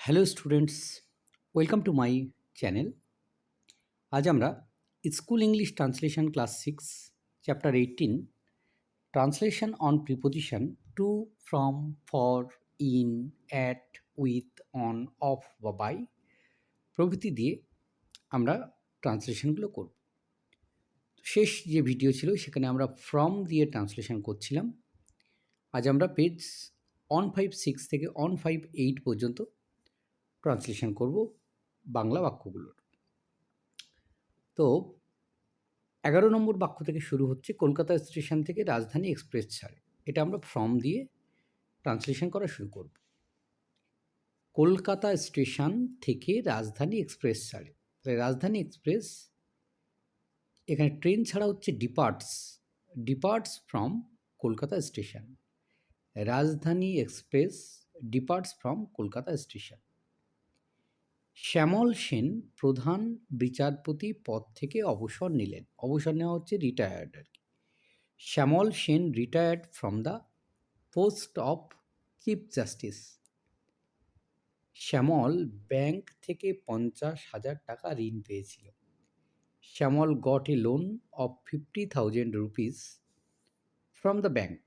Hello students welcome to my channel আজ আমরা school English translation class six chapter eighteen translation on preposition to from for in at with on of বা by প্রভৃতি দিয়ে আমরা ট্রান্সলেশনগুলো করব। শেষ যে ভিডিও ছিল, সেখানে আমরা ফ্রম দিয়ে ট্রান্সলেশন করছিলাম। আজ আমরা পেজ অন ফাইভ সিক্স থেকে অন ফাইভ এইট পর্যন্ত ট্রান্সলেশন করব বাংলা বাক্যগুলোর। তো এগারো নম্বর বাক্য থেকে শুরু হচ্ছে, কলকাতা স্টেশন থেকে রাজধানী এক্সপ্রেস ছাড়ে। এটা আমরা ফর্ম দিয়ে ট্রান্সলেশন করা শুরু করব। কলকাতা স্টেশন থেকে রাজধানী এক্সপ্রেস ছাড়ে। তাহলে রাজধানী এক্সপ্রেস, এখানে ট্রেন ছাড়া হচ্ছে departs departs from Kolkata station. Rajdhani express departs from Kolkata station. Shyamal Sen প্রধান বিচারপতি পদ থেকে অবসর নিলেন। অবসর নেওয়া হচ্ছে রিটায়ার্ড আর কি। Shyamal Sen retired from the post of chief justice Shyamal bank থেকে পঞ্চাশ হাজার টাকা ঋণ পেয়েছিল। Shyamal got a loan of fifty thousand rupees from the bank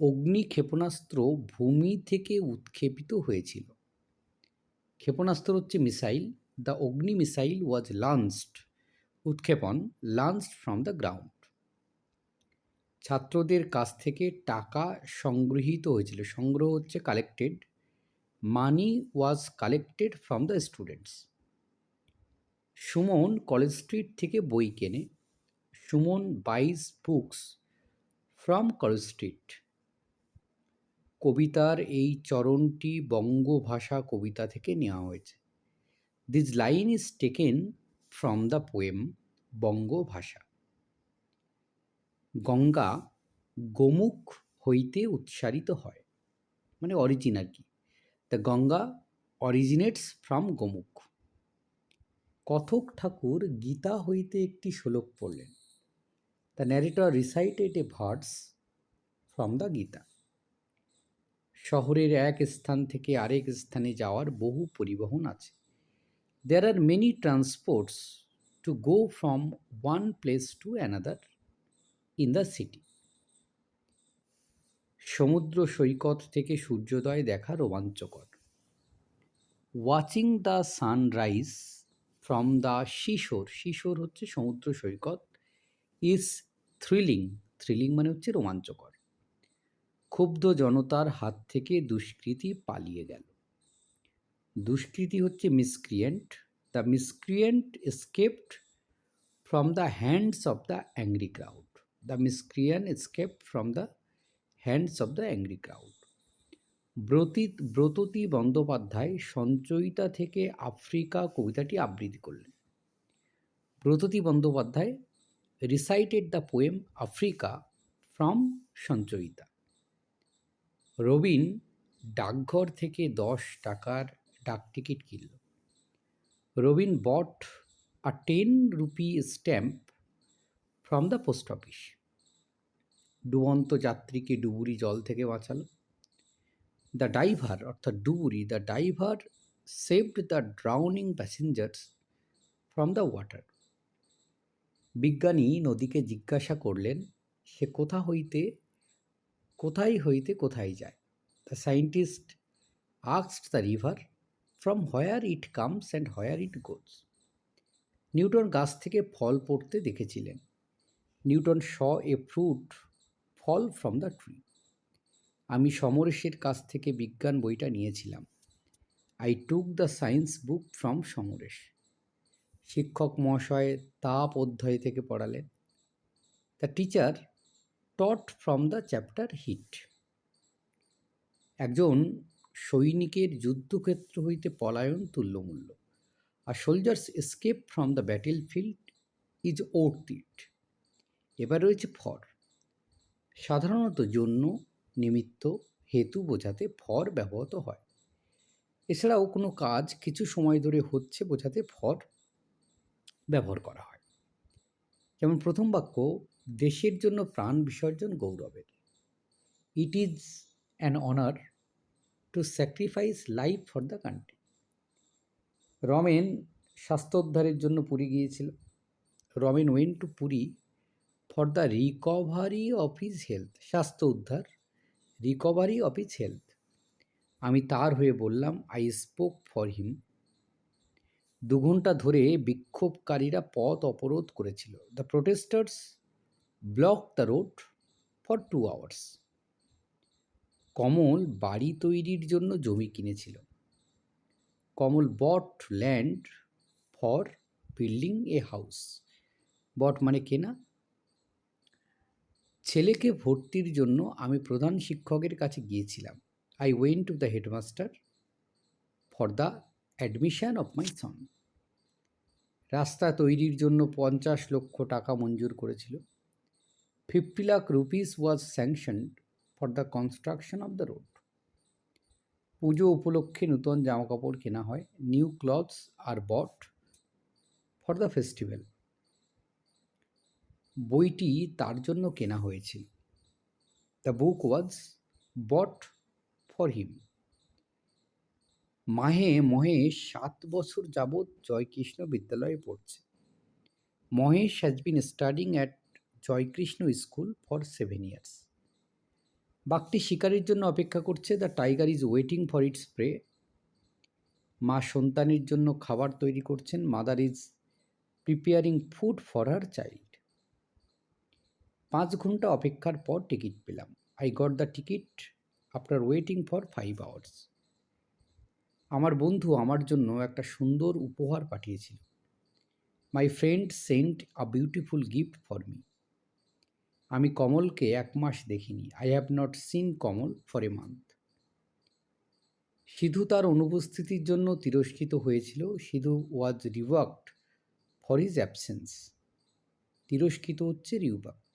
Agni ক্ষেপণাস্ত্র ভূমি থেকে উৎক্ষেপিত হয়েছিল। ক্ষেপণাস্ত্র হচ্ছে missile. The Agni missile was launched. উৎক্ষেপণ, লঞ্চড ফ্রম দ্য গ্রাউন্ড। ছাত্রদের কাছ থেকে টাকা সংগৃহীত হয়েছিল। সংগ্রহ হচ্ছে collected money was collected from the students. Suman College Street থেকে বই কেনে। Suman buys books from College Street. কবিতার এই চরণটি বঙ্গভাষা কবিতা থেকে নেওয়া হয়েছে। This line is taken from the poem Bangabhasha. Ganga Gomukh হইতে উৎসারিত হয় মানে অরিজিন আর কি। The Ganga originates from Gomukh. কথক ঠাকুর গীতা হইতে একটি শ্লোক পড়লেন। The narrator recited a verse from the Gita. শহরের এক স্থান থেকে আরেক স্থানে যাওয়ার বহু পরিবহন আছে। There are many transports to go from one place to another in the city সমুদ্র সৈকত থেকে সূর্যোদয় দেখা রোমাঞ্চকর। Watching the sunrise from the seashore seashore হচ্ছে সমুদ্র সৈকত ইজ থ্রিলিং থ্রিলিং মানে হচ্ছে রোমাঞ্চকর। ক্ষুব্ধ জনতার হাত থেকে দুষ্কৃতি পালিয়ে গেল। দুষ্কৃতি হচ্ছে miscreant the miscreant escaped from the hands of the angry crowd the miscreant escaped from the hands of the angry crowd Brati Bratati Bandyopadhyay Sanchayita থেকে আফ্রিকা কবিতাটি আবৃত্তি করলেন। Bratati Bandyopadhyay recited the poem Africa from Sanchayita. Robin ডাকঘর থেকে দশ টাকার ডাকটিকিট কিনল। Robin bought a ten rupee stamp from the post office ডুবন্ত যাত্রীকে ডুবুরি জল থেকে বাঁচালো। দ্য ডাইভার অর্থাৎ ডুবুরি the diver saved the drowning passengers from the water বিজ্ঞানী নদীকে জিজ্ঞাসা করলেন, সে কোথা হইতে কোথায় হইতে কোথায় যায়? The scientist আক্সড the river from where it comes and where it goes Newton গাছ থেকে ফল পড়তে দেখেছিলেন। Newton saw a fruit fall from the tree আমি সমরেশের কাছ থেকে বিজ্ঞান বইটা নিয়েছিলাম। I took the science book from Samaresh. শিক্ষক মহাশয় তাপ অধ্যায় থেকে পড়ালেন। The teacher taught from the chapter heat একজন সৈনিকের যুদ্ধক্ষেত্র হইতে পলায়ন তুল্যমূল্য। A soldier's escape from the battle field is worth it এবার রয়েছে ফর। সাধারণত জন্য নিমিত্ত হেতু বোঝাতে ফর ব্যবহৃত হয়। এছাড়াও কোনো কাজ কিছু সময় ধরে হচ্ছে বোঝাতে ফর ব্যবহার করা হয়। যেমন প্রথম বাক্য দেশের জন্য প্রাণ বিসর্জন গৌরবের। It is an honour to sacrifice life for the country Ramen স্বাস্থ্যোদ্ধারের জন্য পুরী গিয়েছিল। Ramen went to Puri for the recovery of his health স্বাস্থ্য উদ্ধার রিকভারি অফ হিজ হেলথ আমি তার হয়ে বললাম আই স্পোক ফর হিম দু ঘণ্টা ধরে বিক্ষোভকারীরা পথ অবরোধ করেছিল। The protesters block the road for two hours Kamal বাড়ি তৈরির জন্য জমি কিনেছিল। Kamal bought land for building a house bought মানে কেনা। ছেলেকে ভর্তির জন্য আমি প্রধান শিক্ষকের কাছে গিয়েছিলাম। I went to the headmaster for the admission of my son রাস্তা তৈরির জন্য পঞ্চাশ লক্ষ টাকা মঞ্জুর করেছিল। Fifty lakh rupees was sanctioned for the construction of the road Puja উপলক্ষে নূতন জামাকাপড় কেনা হয় new clothes are bought for the festival বইটি তার জন্য কেনা হয়েছিল। The book was bot for him মাহে মহেশ সাত বছর যাবৎ জয়কৃষ্ণ বিদ্যালয়ে পড়ছে। Mahesh has been studying at Joykrishna school for seven years. বাঘটি শিকারের জন্য অপেক্ষা করছে। The tiger is waiting for its prey. মা সন্তানের জন্য খাবার তৈরি করছেন। Mother is preparing food for her child. পাঁচ ঘণ্টা অপেক্ষার পর টিকিট পেলাম। I got the ticket after waiting for five hours. আমার বন্ধু আমার জন্য একটা সুন্দর উপহার পাঠিয়েছিল। My friend sent a beautiful gift for me. আমি কমলকে এক মাস দেখিনি। I have not seen Kamal for a month Sidhu তার অনুপস্থিতির জন্য তিরস্কৃত হয়েছিল। Sidhu was reworked for his absence তিরস্কৃত হচ্ছে রিউবাক্ট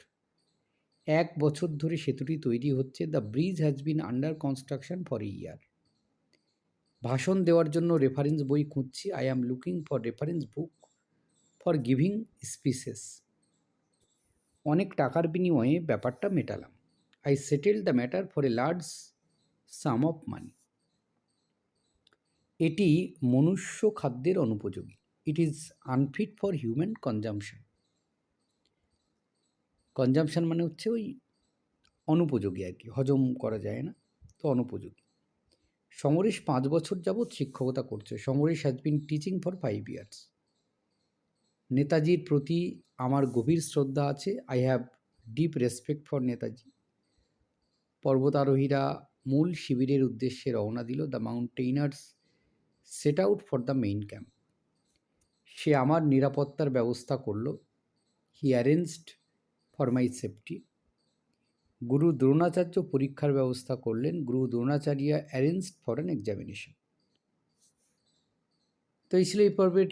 এক বছর ধরে সেতুটি তৈরি হচ্ছে। The bridge has been under construction for a year ভাষণ দেওয়ার জন্য রেফারেন্স বই খুঁজছি। I am looking for reference book for giving speeches অনেক টাকার বিনিময়ে ব্যাপারটা মেটালাম। I settle the matter for a large sum of money এটি মনুষ্য খাদ্যের অনুপযোগী। It is unfit for human consumption consumption মানে হচ্ছে ওই অনুপযোগী আর কি। হজম করা যায় না, তো অনুপযোগী। সমরেশ পাঁচ বছর যাবৎ শিক্ষকতা করছে। Samaresh has been teaching for five years নেতাজির প্রতি আমার গভীর শ্রদ্ধা আছে। I have deep respect for Netaji পর্বতারোহীরা মূল শিবিরের উদ্দেশ্যে রওনা দিল। The mountaineers set out for the main camp সে আমার নিরাপত্তার ব্যবস্থা করল। He arranged for my safety Guru Dronacharya পরীক্ষার ব্যবস্থা করলেন। Guru Dronacharya arranged for an examination তো এই ছিল এই পর্বের